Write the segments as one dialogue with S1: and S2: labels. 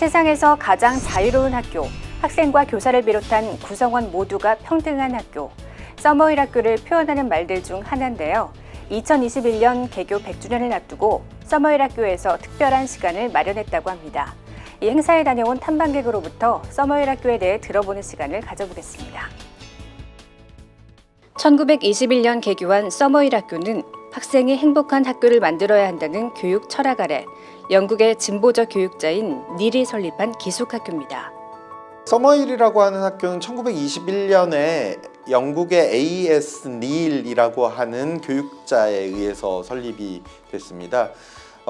S1: 세상에서 가장 자유로운 학교, 학생과 교사를 비롯한 구성원 모두가 평등한 학교, 서머힐 학교를 표현하는 말들 중 하나인데요. 2021년 개교 100주년을 앞두고 서머힐 학교에서 특별한 시간을 마련했다고 합니다. 이 행사에 다녀온 탐방객으로부터 서머힐 학교에 대해 들어보는 시간을 가져보겠습니다. 1921년 개교한 서머힐 학교는 학생이 행복한 학교를 만들어야 한다는 교육 철학 아래 영국의 진보적 교육자인 닐이 설립한 기숙학교입니다.
S2: 서머힐이라고 하는 학교는 1921년에 영국의 A.S. 닐이라고 하는 교육자에 의해서 설립이 됐습니다.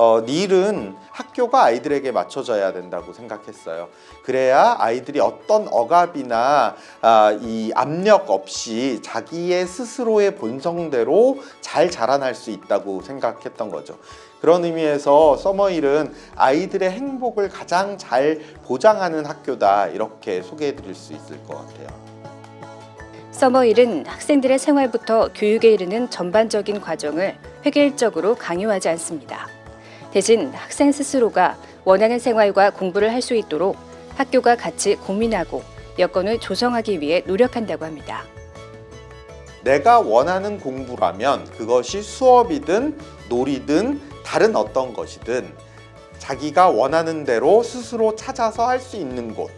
S2: 어, 닐은 학교가 아이들에게 맞춰져야 된다고 생각했어요. 그래야 아이들이 어떤 억압이나 아, 이 압력 없이 자기의 스스로의 본성대로 잘 자라날 수 있다고 생각했던 거죠. 그런 의미에서 서머힐은 아이들의 행복을 가장 잘 보장하는 학교다 이렇게 소개해 드릴 수 있을 것 같아요.
S1: 서머힐은 학생들의 생활부터 교육에 이르는 전반적인 과정을 획일적으로 강요하지 않습니다. 대신 학생 스스로가 원하는 생활과 공부를 할 수 있도록 학교가 같이 고민하고 여건을 조성하기 위해 노력한다고 합니다.
S2: 내가 원하는 공부라면 그것이 수업이든 놀이든 다른 어떤 것이든 자기가 원하는 대로 스스로 찾아서 할 수 있는 곳.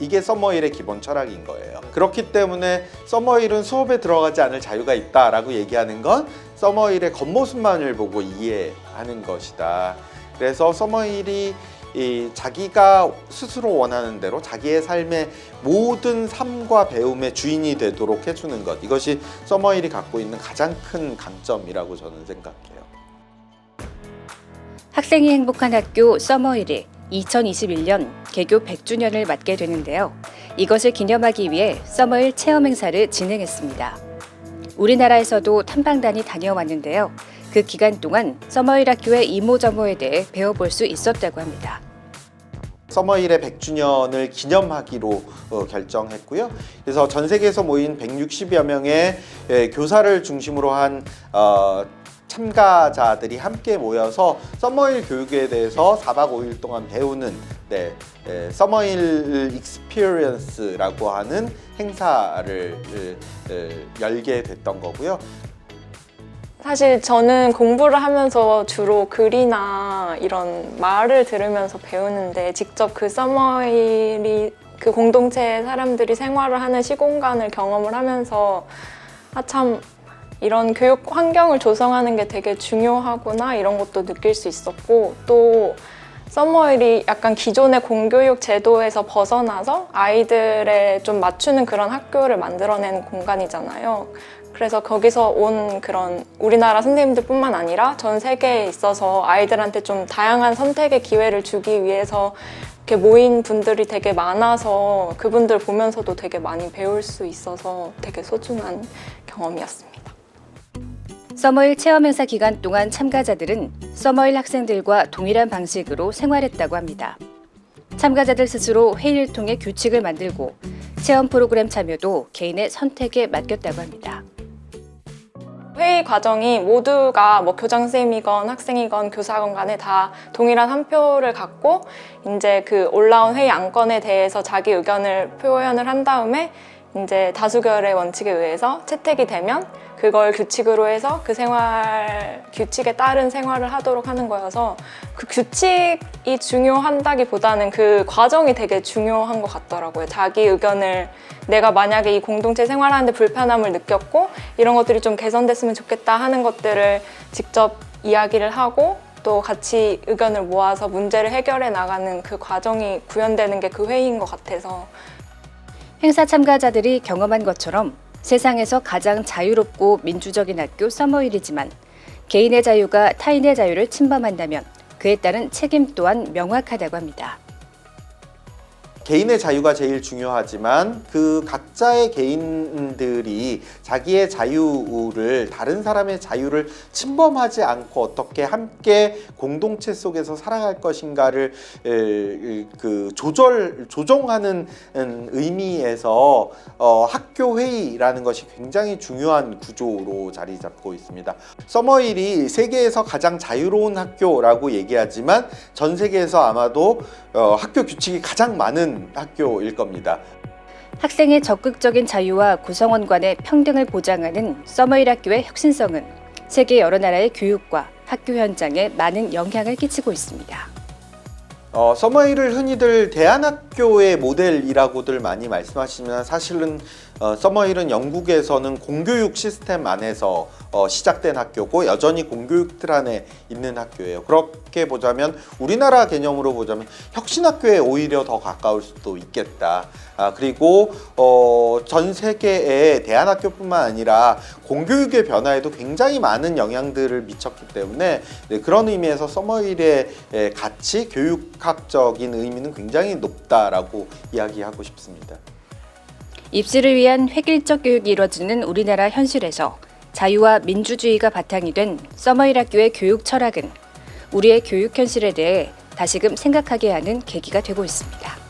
S2: 이게 서머힐의 기본 철학인 거예요. 그렇기 때문에 서머힐은 수업에 들어가지 않을 자유가 있다라고 얘기하는 건 서머힐의 겉모습만을 보고 이해하는 것이다. 그래서 서머힐이 이 자기가 스스로 원하는 대로 자기의 삶의 모든 삶과 배움의 주인이 되도록 해주는 것 이것이 서머힐이 갖고 있는 가장 큰 강점이라고 저는 생각해요.
S1: 학생이 행복한 학교 서머힐이 2021년 개교 100주년을 맞게 되는데요. 이것을 기념하기 위해 서머힐 체험 행사를 진행했습니다. 우리나라에서도 탐방단이 다녀왔는데요. 그 기간 동안 서머힐 학교의 이모저모에 대해 배워볼 수 있었다고 합니다.
S2: 서머힐의 100주년을 기념하기로 어, 결정했고요. 그래서 전 세계에서 모인 160여 명의 예, 교사를 중심으로 한 어, 참가자들이 함께 모여서 서머힐 교육에 대해서 4박 5일 동안 배우는 네, 예, 서머힐 익스피리언스라고 하는 행사를 예, 예, 열게 됐던 거고요.
S3: 사실 저는 공부를 하면서 주로 글이나 이런 말을 들으면서 배우는데 직접 그 서머힐이 그 공동체의 사람들이 생활을 하는 시공간을 경험을 하면서 아 참 이런 교육 환경을 조성하는 게 되게 중요하구나 이런 것도 느낄 수 있었고 또 서머힐이 약간 기존의 공교육 제도에서 벗어나서 아이들에 좀 맞추는 그런 학교를 만들어낸 공간이잖아요. 그래서 거기서 온 그런 우리나라 선생님들 뿐만 아니라 전 세계에 있어서 아이들한테 좀 다양한 선택의 기회를 주기 위해서 이렇게 모인 분들이 되게 많아서 그분들 보면서도 되게 많이 배울 수 있어서 되게 소중한 경험이었습니다.
S1: 서머힐 체험 행사 기간 동안 참가자들은 서머힐 학생들과 동일한 방식으로 생활했다고 합니다. 참가자들 스스로 회의를 통해 규칙을 만들고 체험 프로그램 참여도 개인의 선택에 맡겼다고 합니다.
S3: 회의 과정이 모두가 뭐 교장선생님이건 학생이건 교사건 간에 다 동일한 한 표를 갖고 이제 그 올라온 회의 안건에 대해서 자기 의견을 표현을 한 다음에 이제 다수결의 원칙에 의해서 채택이 되면 그걸 규칙으로 해서 그 생활 규칙에 따른 생활을 하도록 하는 거여서 그 규칙이 중요한다기보다는 그 과정이 되게 중요한 것 같더라고요. 자기 의견을 내가 만약에 이 공동체 생활하는데 불편함을 느꼈고 이런 것들이 좀 개선됐으면 좋겠다 하는 것들을 직접 이야기를 하고 또 같이 의견을 모아서 문제를 해결해 나가는 그 과정이 구현되는 게 그 회의인 것 같아서
S1: 행사 참가자들이 경험한 것처럼 세상에서 가장 자유롭고 민주적인 학교 서머힐이지만 개인의 자유가 타인의 자유를 침범한다면 그에 따른 책임 또한 명확하다고 합니다.
S2: 개인의 자유가 제일 중요하지만 그 각자의 개인들이 자기의 자유를 다른 사람의 자유를 침범하지 않고 어떻게 함께 공동체 속에서 살아갈 것인가를 에, 그 조절 조정하는 음, 의미에서 어, 학교 회의라는 것이 굉장히 중요한 구조로 자리 잡고 있습니다. 서머힐이 세계에서 가장 자유로운 학교라고 얘기하지만 전 세계에서 아마도 어, 학교 규칙이 가장 많은 학교일 겁니다.
S1: 학생의 적극적인 자유와 구성원 간의 평등을 보장하는 서머힐 학교의 혁신성은 세계 여러 나라의 교육과 학교 현장에 많은 영향을 끼치고 있습니다.
S2: 어, 서머힐을 흔히들 대안학교의 모델이라고들 많이 말씀하시지만 사실은 어, 서머힐은 영국에서는 공교육 시스템 안에서 어, 시작된 학교고 여전히 공교육 틀 안에 있는 학교예요. 그렇게 보자면 우리나라 개념으로 보자면 혁신학교에 오히려 더 가까울 수도 있겠다. 아, 그리고 어, 전 세계의 대안학교뿐만 아니라 공교육의 변화에도 굉장히 많은 영향들을 미쳤기 때문에 네, 그런 의미에서 서머힐의 에, 가치, 교육학적인 의미는 굉장히 높다라고 이야기하고 싶습니다.
S1: 입시를 위한 획일적 교육이 이뤄지는 우리나라 현실에서 자유와 민주주의가 바탕이 된 서머힐 학교의 교육 철학은 우리의 교육 현실에 대해 다시금 생각하게 하는 계기가 되고 있습니다.